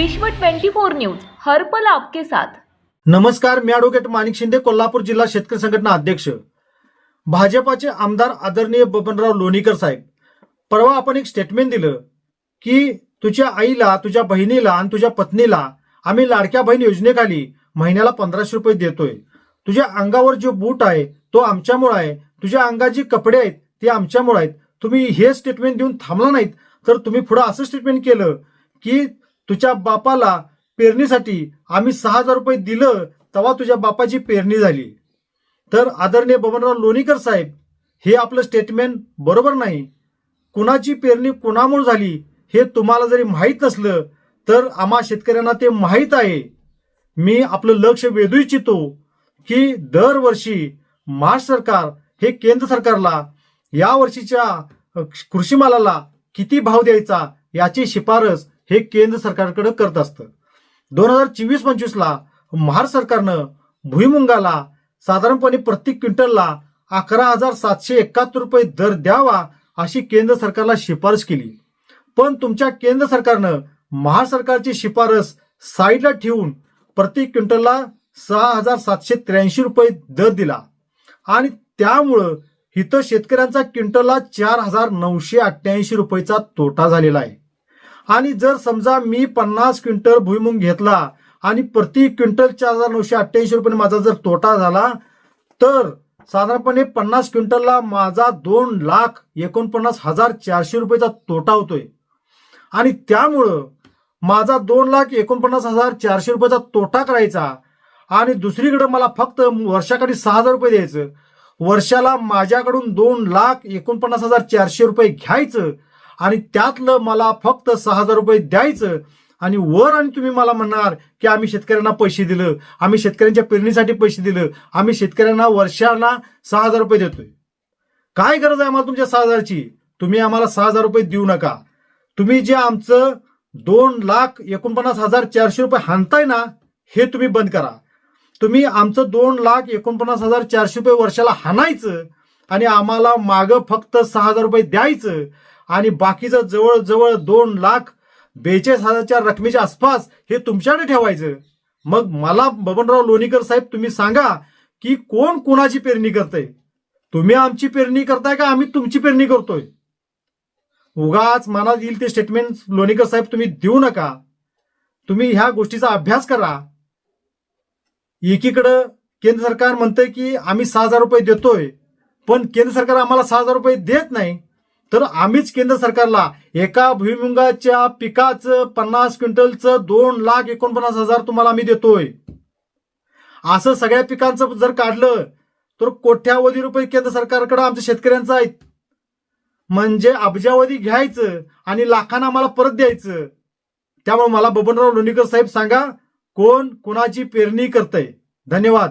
विश्व 24 न्यूज हरपल आपके साथ. नमस्कार मी ॲडव्होकेट माणिक शिंदे कोल्हापूर जिल्हा शेतकरी संघटना अध्यक्ष. भाजपाचे आमदार आदरणीय बबनराव लोणीकर साहेब परवा आपण एक स्टेटमेंट दिलं की तुझ्या आईला तुझ्या बहिणीला आणि तुझ्या पत्नीला आम्ही लाडक्या बहीण योजनेखाली महिन्याला पंधराशे रुपये देतोय. तुझ्या अंगावर जो बूट आहे तो आमच्यामुळे आहे. तुझ्या अंगात जे कपडे आहेत ते आमच्यामुळे आहेत. तुम्ही हे स्टेटमेंट देऊन थांबला नाहीत तर तुम्ही पुढे असं स्टेटमेंट केलं की तुझ्या बापाला पेरणीसाठी आम्ही सहा हजार रुपये दिलं तेव्हा तुझ्या बापाची पेरणी झाली. तर आदरणीय बबनराव लोणीकर साहेब हे आपलं स्टेटमेंट बरोबर नाही. कुणाची पेरणी कुणामुळे झाली हे तुम्हाला जरी माहीत नसलं तर आम्हा शेतकऱ्यांना ते माहीत आहे. मी आपलं लक्ष वेधू इच्छितो की दरवर्षी महाराष्ट्र सरकार हे केंद्र सरकारला या वर्षीच्या कृषी मालाला किती भाव द्यायचा याची शिफारस हे केंद्र सरकारकडे करत असतं. दोन हजार चोवीस पंचवीसला महाराष्ट्र सरकारनं भुईमुंगाला साधारणपणे प्रत्येक क्विंटलला अकरा हजार सातशे एकाहत्तर रुपये दर द्यावा अशी केंद्र सरकारला शिफारस केली. पण तुमच्या केंद्र सरकारनं महाराष्ट्र सरकारची शिफारस साईडला ठेवून प्रति क्विंटलला सहा हजार सातशे त्र्याऐंशी रुपये दर दिला. आणि त्यामुळं इथं शेतकऱ्यांचा क्विंटलला चार हजार नऊशे अठ्ठ्याऐंशी रुपयेचा तोटा झालेला आहे. आणि जर समजा मी पन्नास क्विंटल भुईमुंग घेतला आणि प्रति क्विंटल चार हजार नऊशे अठ्ठ्याऐंशी रुपये माझा जर तोटा झाला तर साधारणपणे पन्नास क्विंटलला माझा दोन लाख एकोणपन्नास हजार चारशे रुपयेचा तोटा होतोय. आणि त्यामुळं माझा दोन लाख एकोणपन्नास हजार चारशे रुपयाचा तोटा करायचा आणि दुसरीकडे मला फक्त वर्षाकाठी सहा हजार रुपये द्यायचं. वर्षाला माझ्याकडून दोन लाख एकोणपन्नास हजार चारशे रुपये घ्यायचं. आणि त्यातलं मला फक्त सहा हजार रुपये द्यायचं आणि वर आणि तुम्ही मला म्हणणार की आम्ही शेतकऱ्यांना पैसे दिलं आम्ही शेतकऱ्यांच्या पेरणीसाठी पैसे दिलं आम्ही शेतकऱ्यांना वर्षाला सहा हजार रुपये देतोय. काय गरज आहे आम्हाला तुमच्या सहा हजारची? तुम्ही आम्हाला सहा हजार रुपये देऊ नका. तुम्ही जे आमचं दोन लाख एकोणपन्नास हजार चारशे रुपये हाणताय ना हे तुम्ही बंद करा. तुम्ही आमचं दोन लाख एकोणपन्नास हजार चारशे रुपये वर्षाला हाणायचं आणि आम्हाला मागं फक्त सहा हजार रुपये द्यायचं आणि बाकीचं जवळजवळ दोन लाख बेचाळीस हजारच्या रकमेच्या आसपास हे तुमच्याकडे ठेवायचं. मग मला बबनराव लोणीकर साहेब तुम्ही सांगा की कोण कोणाची पेरणी करते तुम्ही आमची पेरणी करताय का आम्ही तुमची पेरणी करतोय? उगाच मनात येईल ते स्टेटमेंट लोणीकर साहेब तुम्ही देऊ नका. तुम्ही ह्या गोष्टीचा अभ्यास करा. एकीकडं केंद्र सरकार म्हणतंय की आम्ही सहा हजार रुपये देतोय पण केंद्र सरकार आम्हाला सहा हजार रुपये देत नाही. तर आम्हीच केंद्र सरकारला एका भुईमुगाच्या पिकाचं पन्नास क्विंटलचं दोन लाख एकोणपन्नास हजार तुम्हाला आम्ही देतोय. असं सगळ्या पिकांचं जर काढलं तर कोट्यावधी रुपये केंद्र सरकारकडे आमच्या शेतकऱ्यांचं आहेत. म्हणजे अब्जावधी घ्यायचं आणि लाखांना आम्हाला परत द्यायचं. त्यामुळे मला बबनराव लोणीकर साहेब सांगा कोण कोणाची पेरणी करतंय? धन्यवाद.